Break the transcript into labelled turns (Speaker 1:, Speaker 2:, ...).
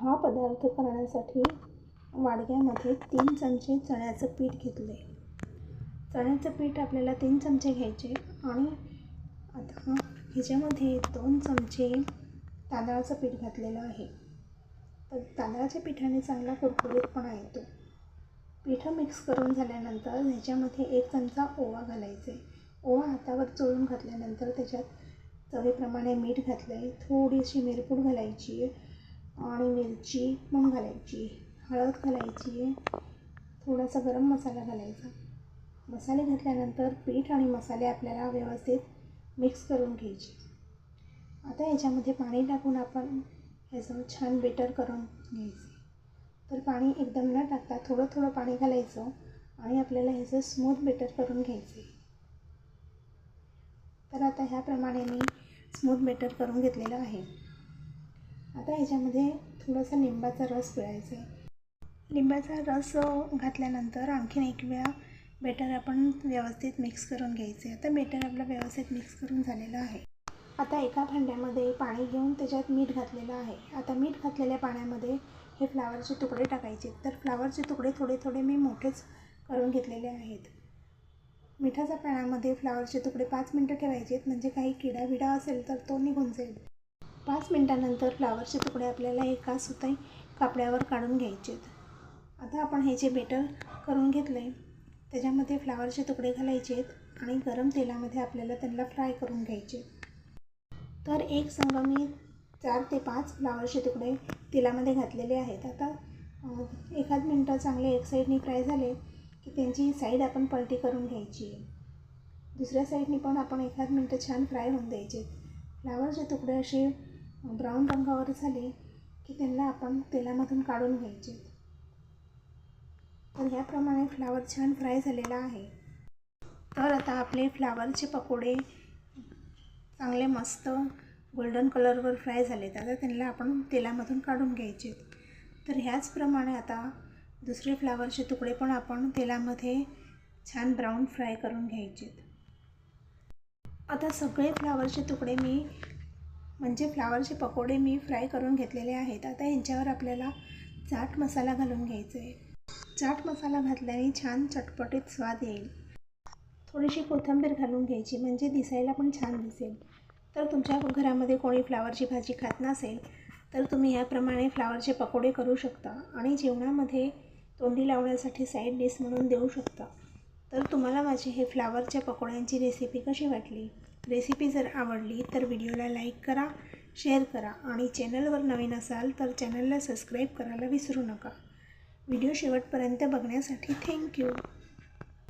Speaker 1: हा पदार्थ करण्यासाठी वाडग्यामध्ये तीन चमचे चण्याचं पीठ घेतले. चण्याचं पीठ आपल्याला तीन चमचे घ्यायचे आणि आता ह्याच्यामध्ये दोन चमचे तांदळाचं पीठ घातलेलं आहे. तर तांदळाच्या पिठाने चांगला कुरकुरीतपणा येतो. पिठं मिक्स करून झाल्यानंतर ह्याच्यामध्ये एक चमचा ओवा घालायचे. ओवा हातावर चोळून घातल्यानंतर त्याच्यात चवीप्रमाणे मीठ घातलं आहे थोडीशी मिरपूड घालायची. आणि मिरची पण घालायची. हळद घालायची. थोडासा गरम मसाला घालायचा. मसाले घातल्यानंतर पीठ आणि मसाले आपल्याला व्यवस्थित मिक्स करून घ्यायचे. आता याच्यामध्ये पाणी टाकून आपण ह्याचं छान बेटर करून घ्यायचं. तर पाणी एकदम न टाकता थोडं थोडं पाणी घालायचं आणि आपल्याला ह्याचं स्मूथ बेटर करून घ्यायचे तर आता ह्याप्रमाणे मी स्मूथ बेटर करून घेतलेलं आहे. आता ह्याच्यामध्ये थोडासा लिंबाचा रस पिळायचा आहे. लिंबाचा रस घातल्यानंतर आणखीन एक वेळा बेटर आपण व्यवस्थित मिक्स करून घ्यायचे. आता बेटर आपलं व्यवस्थित मिक्स करून झालेलं आहे. आता एका भांड्यामध्ये पाणी घेऊन त्याच्यात मीठ घातलेलं आहे. आता मीठ घातलेल्या पाण्यामध्ये हे फ्लावरचे तुकडे टाकायचे. तर फ्लावरचे तुकडे थोडे थोडे मी मोठेच करून घेतलेले आहेत. मिठाच्या पाण्यामध्ये फ्लावरचे तुकडे पाच मिनटं ठेवायचे आहेत म्हणजे काही किडा विडा असेल तर तो निघून जाईल. पाच मिनटानंतर फ्लावरचे तुकडे आपल्याला एका सुताई कापड्यावर काढून घ्यायचे आहेत आता आपण हे जे बेटर करून घेतलं आहे त्याच्यामध्ये फ्लावरचे तुकडे घालायचे आहेत आणि गरम तेलामध्ये आपल्याला त्यांना फ्राय करून घ्यायचे तर एक संघ मी चार ते पाच फ्लावरचे तुकडे तेलामध्ये घातलेले आहेत. आता एखाद मिनटं चांगले एक साईडनी फ्राय झाले की त्यांची साईड आपण पलटी करून घ्यायची आहे. दुसऱ्या साईडनी पण आपण एखाद मिनटं छान फ्राय होऊन द्यायचे फ्लावरचे तुकडे असे ब्राऊन रंगावर झाले की त्यांना आपण तेलामधून काढून घ्यायचे. तर ह्याप्रमाणे फ्लावर छान फ्राय झालेला आहे. तर आता आपले फ्लावरचे पकोडे चांगले मस्त गोल्डन कलरवर फ्राय झालेत आता त्यांना आपण तेलामधून काढून घ्यायचे. तर ह्याचप्रमाणे आता दुसरे फ्लावरचे तुकडे पण आपण तेलामध्ये छान ब्राऊन फ्राय करून घ्यायचे. आता सगळे फ्लावरचे तुकडे मी म्हणजे फ्लावरचे पकोडे मी फ्राय करून घेतलेले आहेत. आता ह्यांच्यावर आपल्याला चाट मसाला घालून घ्यायचा आहे चाट मसाला घातल्याने छान चटपटीत स्वाद येईल. थोडीशी कोथिंबीर घालून घ्यायची म्हणजे दिसायला पण छान दिसेल. तर तुमच्या घरामध्ये कोणी फ्लावरची भाजी खात नसेल तर तुम्ही याप्रमाणे फ्लावरचे पकोडे करू शकता आणि जेवणामध्ये तोंडी लावण्यासाठी साईड डिश म्हणून देऊ शकता. तर तुम्हाला माझी हे फ्लावरच्या पकोड्यांची रेसिपी कशी वाटली? रेसिपी जर आवडली तर व्हिडिओला लाईक करा शेअर करा आणि चॅनलवर नवीन असाल तर चॅनलला सबस्क्राईब करायला विसरू नका. व्हिडिओ शेवटपर्यंत बघण्यासाठी थँक्यू.